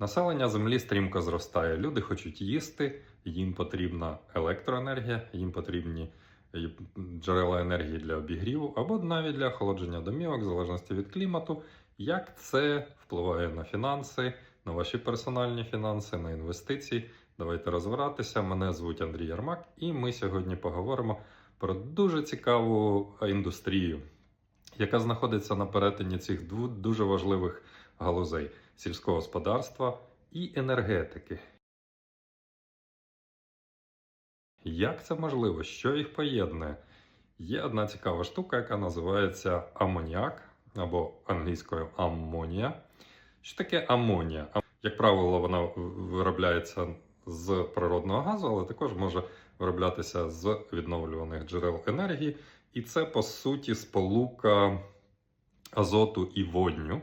Населення Землі стрімко зростає. Люди хочуть їсти, їм потрібна електроенергія, їм потрібні джерела енергії для обігріву або навіть для охолодження домівок, в залежності від клімату. Як це впливає на фінанси, на ваші персональні фінанси, на інвестиції? Давайте розбиратися. Мене звуть Андрій Ярмак, і ми сьогодні поговоримо про дуже цікаву індустрію, яка знаходиться на перетині цих двох дуже важливих галузей сільського господарства і енергетики. Як це можливо? Що їх поєднує? Є одна цікава штука, яка називається амоніак або англійською аммонія. Що таке амонія? Як правило, вона виробляється з природного газу, але також може вироблятися з відновлюваних джерел енергії. І це, по суті, сполука азоту і водню.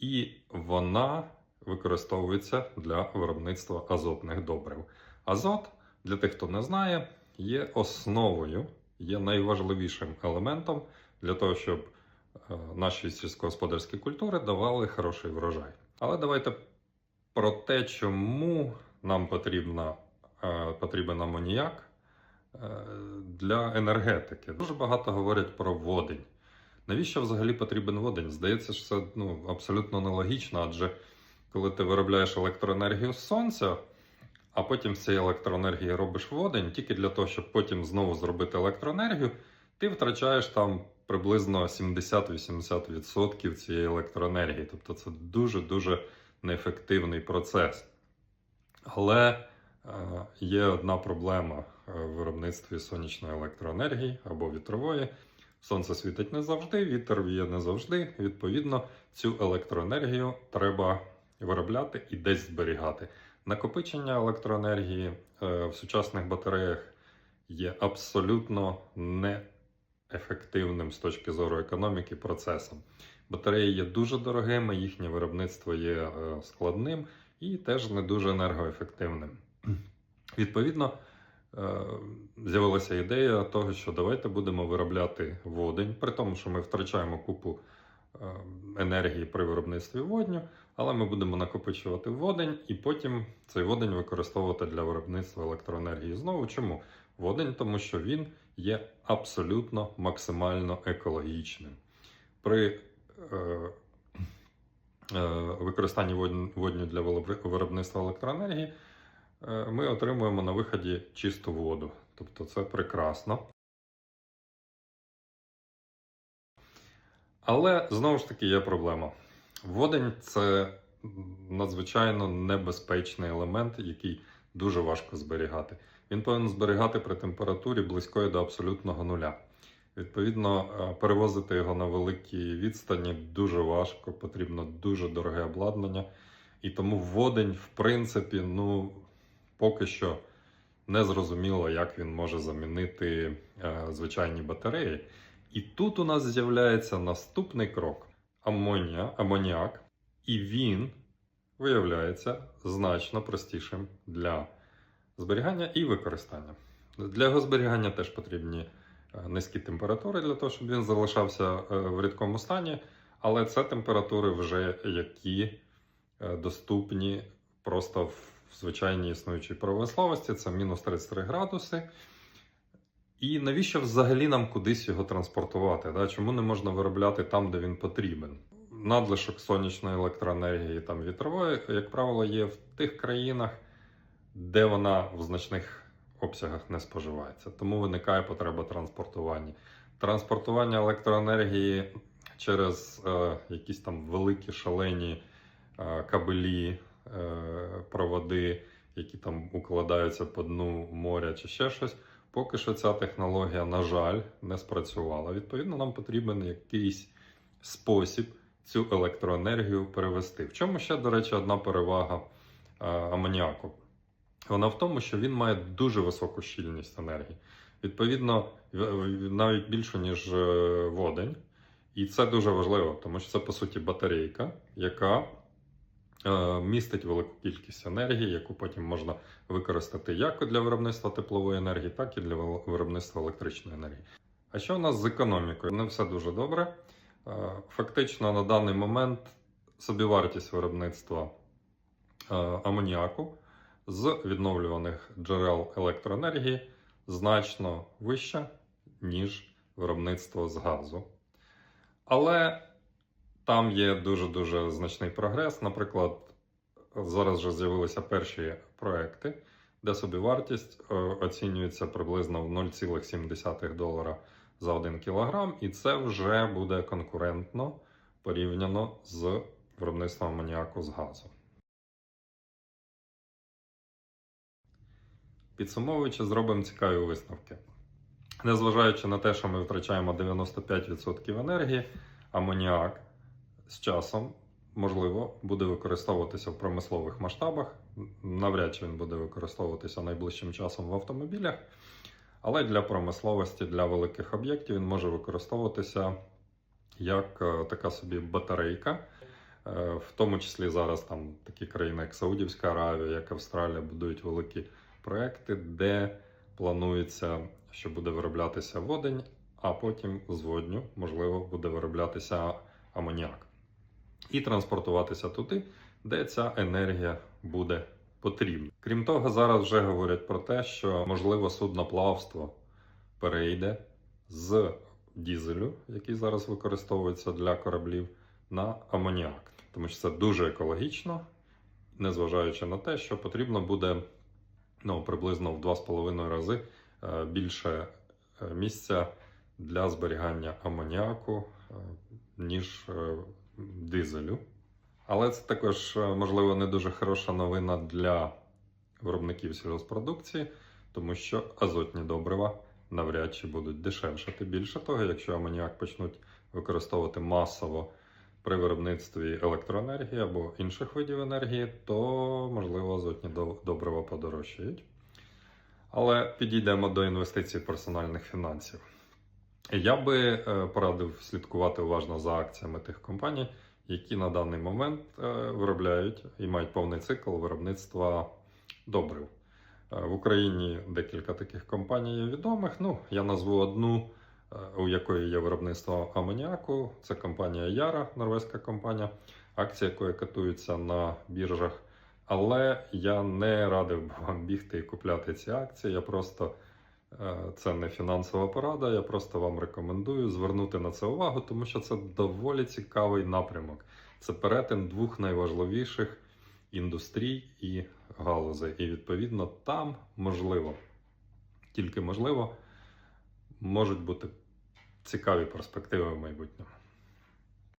І вона використовується для виробництва азотних добрив. Азот, для тих, хто не знає, є основою, є найважливішим елементом для того, щоб е, наші сільськогосподарські культури давали хороший врожай. Але давайте про те, чому нам потрібна, е, потрібен амоніяк е, для енергетики. Дуже багато говорять про водень. Навіщо взагалі потрібен водень? Здається, що це ну, абсолютно нелогічно, адже коли ти виробляєш електроенергію з сонця, а потім з цієї електроенергії робиш водень, тільки для того, щоб потім знову зробити електроенергію, ти втрачаєш там приблизно 70-80% цієї електроенергії. Тобто це дуже-дуже неефективний процес. Але е, є одна проблема е, в виробництві сонячної електроенергії або вітрової. Сонце світить не завжди, вітер віє не завжди. Відповідно, цю електроенергію треба виробляти і десь зберігати. Накопичення електроенергії е, в сучасних батареях є абсолютно неефективним з точки зору економіки процесом. Батареї є дуже дорогими, їхнє виробництво є е, складним і теж не дуже енергоефективним. Відповідно, з'явилася ідея того, що давайте будемо виробляти водень, при тому, що ми втрачаємо купу е, енергії при виробництві водню, але ми будемо накопичувати водень і потім цей водень використовувати для виробництва електроенергії. Знову чому? Водень, тому що він є абсолютно максимально екологічним. При е, е, використанні водню для виробництва електроенергії е, ми отримуємо на виході чисту воду. Тобто це прекрасно. Але знову ж таки є проблема. Водень це надзвичайно небезпечний елемент, який дуже важко зберігати. Він повинен зберігати при температурі близької до абсолютного нуля. Відповідно, е, перевозити його на великій відстані дуже важко, потрібно дуже дороге обладнання. І тому водень, в принципі, ну поки що не зрозуміло, як він може замінити е, звичайні батареї. І тут у нас з'являється наступний крок: амонія, амоніак, і він виявляється значно простішим для зберігання і використання. Для його зберігання теж потрібні е, низькі температури для того, щоб він залишався е, в рідкому стані, але це температури вже які доступні просто в звичайній існуючій промисловості, це мінус 33 градуси. І навіщо взагалі нам кудись його транспортувати? Да? Чому не можна виробляти там, де він потрібен? Надлишок сонячної електроенергії там вітрової, як правило, є в тих країнах, де вона в значних обсягах не споживається. Тому виникає потреба транспортування. Транспортування електроенергії через е, якісь там великі шалені е, кабелі, проводи, які там укладаються по дну моря чи ще щось. Поки що ця технологія, на жаль, не спрацювала. Відповідно, нам потрібен якийсь спосіб цю електроенергію перевести. В чому ще, до речі, одна перевага е, амоніаку? Вона в тому, що він має дуже високу щільність енергії. Відповідно, навіть більше, ніж е, водень. І це дуже важливо, тому що це, по суті, батарейка, яка е, містить велику кількість енергії, яку потім можна використати як для виробництва теплової енергії, так і для виробництва електричної енергії. А що у нас з економікою? Не все дуже добре. Е, Фактично на даний момент собівартість виробництва е, амоніаку з відновлюваних джерел електроенергії значно вища, ніж виробництво з газу. Але там є дуже-дуже значний прогрес. Наприклад, зараз вже з'явилися перші проекти, де собівартість е, оцінюється приблизно в 0,7 долара за 1 кілограм, і це вже буде конкурентно порівняно з виробництвом амоніаку з газу. Підсумовуючи, зробимо цікаві висновки. Незважаючи на те, що ми втрачаємо 95% енергії, амоніак з часом, можливо, буде використовуватися в промислових масштабах. Навряд чи він буде використовуватися найближчим часом в автомобілях. Але для промисловості, для великих об'єктів він може використовуватися як е, така собі батарейка. Е, В тому числі зараз там такі країни, як Саудівська Аравія, як Австралія, будують великі проекти, де планується, що буде вироблятися водень, а потім з водню, можливо, буде вироблятися амоніак. І транспортуватися туди, де ця енергія буде потрібна. Крім того, зараз вже говорять про те, що можливо судноплавство перейде з дізелю, який зараз використовується для кораблів, на амоніак, тому що це дуже екологічно, незважаючи на те, що потрібно буде ну, приблизно в 2,5 рази е, більше е, місця для зберігання амоніаку, е, ніж дизелю. Але це також, е, можливо, не дуже хороша новина для виробників сільгоспродукції, тому що азотні добрива навряд чи будуть дешевшати. Більше того, якщо амоніак почнуть використовувати масово при виробництві електроенергії або інших видів енергії, то можливо азотні добрива подорожчають. Але підійдемо до інвестицій персональних фінансів. Я би е, порадив слідкувати уважно за акціями тих компаній, які на даний момент е, виробляють і мають повний цикл виробництва добрив. Е, В Україні декілька таких компаній є відомих. Ну, я назву одну, у якої є виробництво амоніаку. Це компанія Яра, норвезька компанія, акції якої котуються на біржах. Але я не радив би вам бігти і купляти ці акції. Я просто це не фінансова порада. Я просто вам рекомендую звернути на це увагу, тому що це доволі цікавий напрямок. Це перетин двох найважливіших індустрій і галузей. І відповідно там можливо, тільки можливо, можуть бути цікаві перспективи в майбутньому.